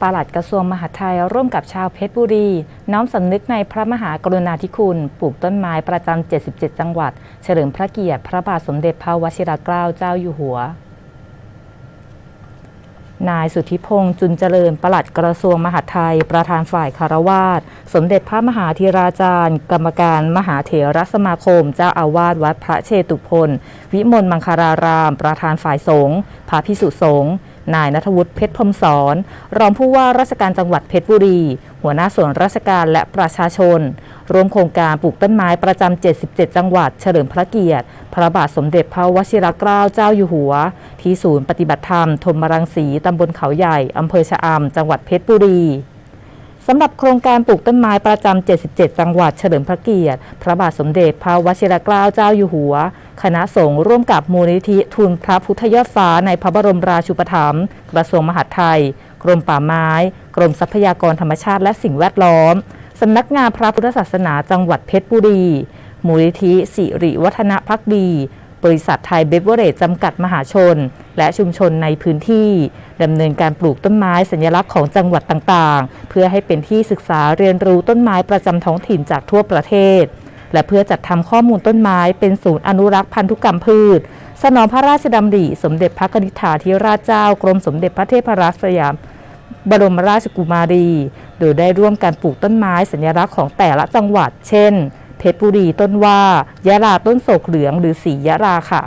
ปลัดกระทรวงมหาดไทยร่วมกับชาวเพชรบุรี น้อมสำนึกในพระมหากรุณาธิคุณ ปลูกต้นไม้ประจำ 77 จังหวัด เฉลิมพระเกียรติ พระบาทสมเด็จพระวชิรเกล้าเจ้าอยู่หัว นายสุทธิพงษ์จุนเจริญปลัดกระทรวงมหาดไทย ประธานฝ่ายคารวาสสมเด็จพระมหาธีราจารย์ กรรมการมหาเถรสมาคม เจ้าอาวาสวัดพระเชตุพนวิมลมังคาราราม ประธานฝ่ายสงฆ์พระพิสุสงฆ์ นายนัทวุฒิเพชรพรมสอนรองผู้ว่าราชการจังหวัดเพชรบุรี หัวหน้าส่วนราชการและประชาชนร่วมโครงการปลูกต้นไม้ประจำ 77 จังหวัด เฉลิมพระเกียรติ พระบาทสมเด็จพระวชิรเกล้าเจ้าอยู่หัว ที่ศูนย์ปฏิบัติธรรมธมรังสีตำบลเขาใหญ่อำเภอชะอำจังหวัดเพชรบุรีสำหรับโครงการปลูกต้นไม้ประจำ 77 จังหวัดเฉลิมพระเกียรติ พระบาทสมเด็จพระวชิรเกล้าเจ้าอยู่หัว คณะสงฆ์ร่วมกับมูลนิธิทุนพระพุทธยอดฟ้าในพระบรมราชูปถัมภ์กระทรวงมหาดไทย กรมป่าไม้ กรมทรัพยากรธรรมชาติและสิ่งแวดล้อม สำนักงานพระพุทธศาสนาจังหวัดเพชรบุรี มูลนิธิสิริวัฒนพักดี บริษัทไทยเบเวอร์เรจจำกัดมหาชน และชุมชนในพื้นที่ดำเนินการปลูกต้นไม้สัญลักษณ์ของจังหวัดต่างๆ เพื่อให้เป็นที่ศึกษาเรียนรู้ต้นไม้ประจำท้องถิ่นจากทั่วประเทศ และเพื่อจัดทำข้อมูลต้นไม้เป็นศูนย์อนุรักษ์พันธุกรรมพืช สนองพระราชดำริ สมเด็จพระนิธิาธิราชเจ้ากรมสมเด็จพระเทพรัตนสยามบรมราชกุมารี โดยได้ร่วมการปลูกต้นไม้สัญลักษณ์ของแต่ละจังหวัด เช่น เพชรบุรีต้นว่ายะลาต้นโศกเหลืองหรือสียะลาค่ะ